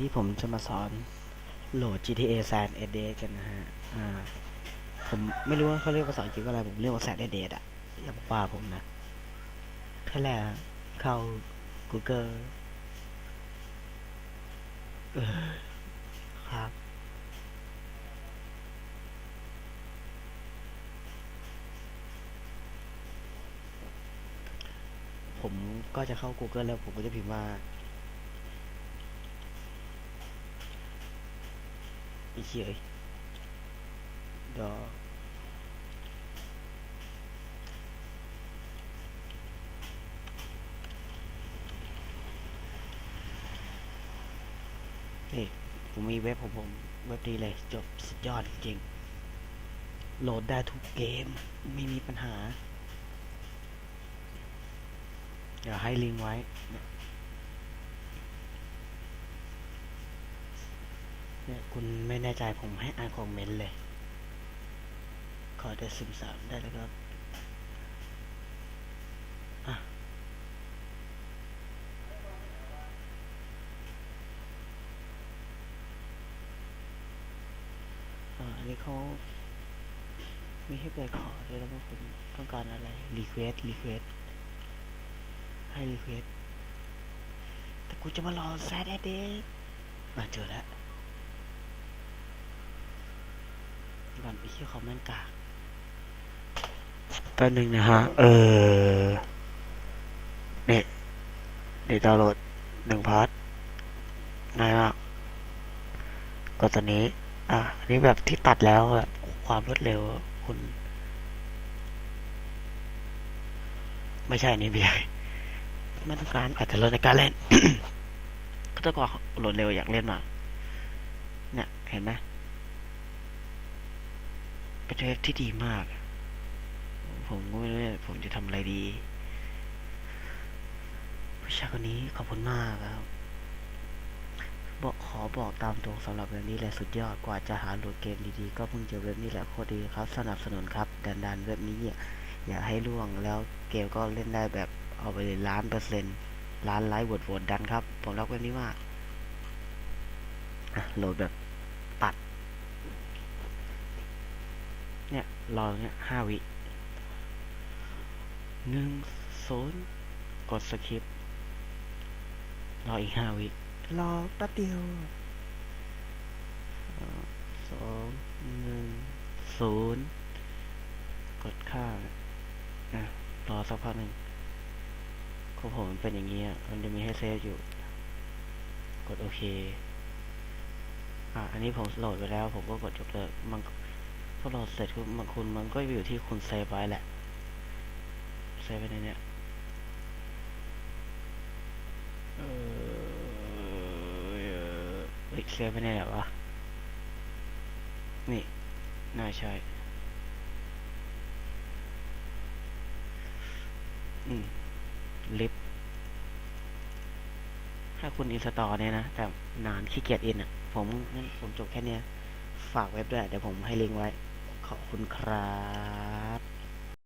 นี้ผมจะมาสอนโหลด GTA San Andreas กันนะฮะ อ่า ผมไม่รู้ว่าเขาเรียกภาษาอังกฤษว่าอะไร ผมเรียกว่า San Andreas อะอย่ามาว่าผมนะขั้นแรกอะเข้า Google ครับ ผมก็จะเข้า Google แล้วผมก็จะพิมพ์ว่า อีเฉยเดี๋ยวนี่ผมมีเว็บของผมเว็บนี้เลยจบสุดยอดจริง โหลดได้ทุกเกม ไม่มีปัญหา เดี๋ยวให้ลิงก์ไว้ เนี่ยคุณไม่แน่ใจผมให้อ่านคอมเมนต์เลย ขอได้ซึมซับได้แล้วครับอ่าอันนี้เขามีให้เปิดขอด้วยแล้วว่าคุณต้องการอะไร request request ให้ request แต่กูจะมารอแซดเดย์มาเจอแล้ว ก่อนไปเที่ยวเขาแม่งกากแป๊บนึงนะฮะ เออเน็ตเน็ตดาวน์โหลดหนึ่งพาร์ทง่ายมากก็ตอนนี้ อะอันนี้แบบที่ตัดแล้วแบบความรวดเร็วคุณ ไม่ใช่อันนี่ไม่ใช่ไม่ต้องการอาจจะลดในการเล่น ก็ต้องการโหลดเร็วอยากเล่นมา เนี่ย เห็นไหม เป็นเว็บที่ดีมาก ผมก็ไม่รู้เนี่ยผมจะทำอะไรดีผู้ชายคนนี้ขอบคุณมากครับ บอกขอบอกตามตรงสำหรับเว็บนี้แหละสุดยอดกว่าจะหาโหลดเกมดีๆ ก็เพิ่งเจอเว็บนี้แหละโคตรดีครับ สนับสนุนครับดันดันเว็บนี้อย่าให้ล่วงแล้วเกมก็เล่นได้แบบเอาไปเลยล้านเปอร์เซ็นต์ล้านไลค์โหวตโหวตดันครับ ผมรักเว็บนี้มากโหลดแบบตัด เนี่ยรอเนี่ยห้าวิหนึ่งศูนย์กดสคริปต์รออีกห้าวิรอแป๊บเดียวอ่าสองหนึ่งศูนย์กดข้างนะรอสักพักหนึ่งของผมมันเป็นอย่างนี้อะมันจะมีให้เซฟอยู่ กดโอเคอะอันนี้ผมโหลดไปแล้ว ผมก็กดยกเลิกมัน พอโหลดเสร็จคุณมันคุณมันก็อยู่ที่คุณเซฟไว้แหละเซฟไว้ในเนี้ยเออเฮ้ยเซฟไว้ในไหนวะนี่น่าใช่อืมลิฟถ้าคุณอินสตอเนี่ยนะ แต่นานขี้เกียจอินอะ ผมงั้นผมจบแค่เนี้ยฝากเว็บด้วย เดี๋ยวผมให้ลิงก์ไว้ ขอบคุณครับ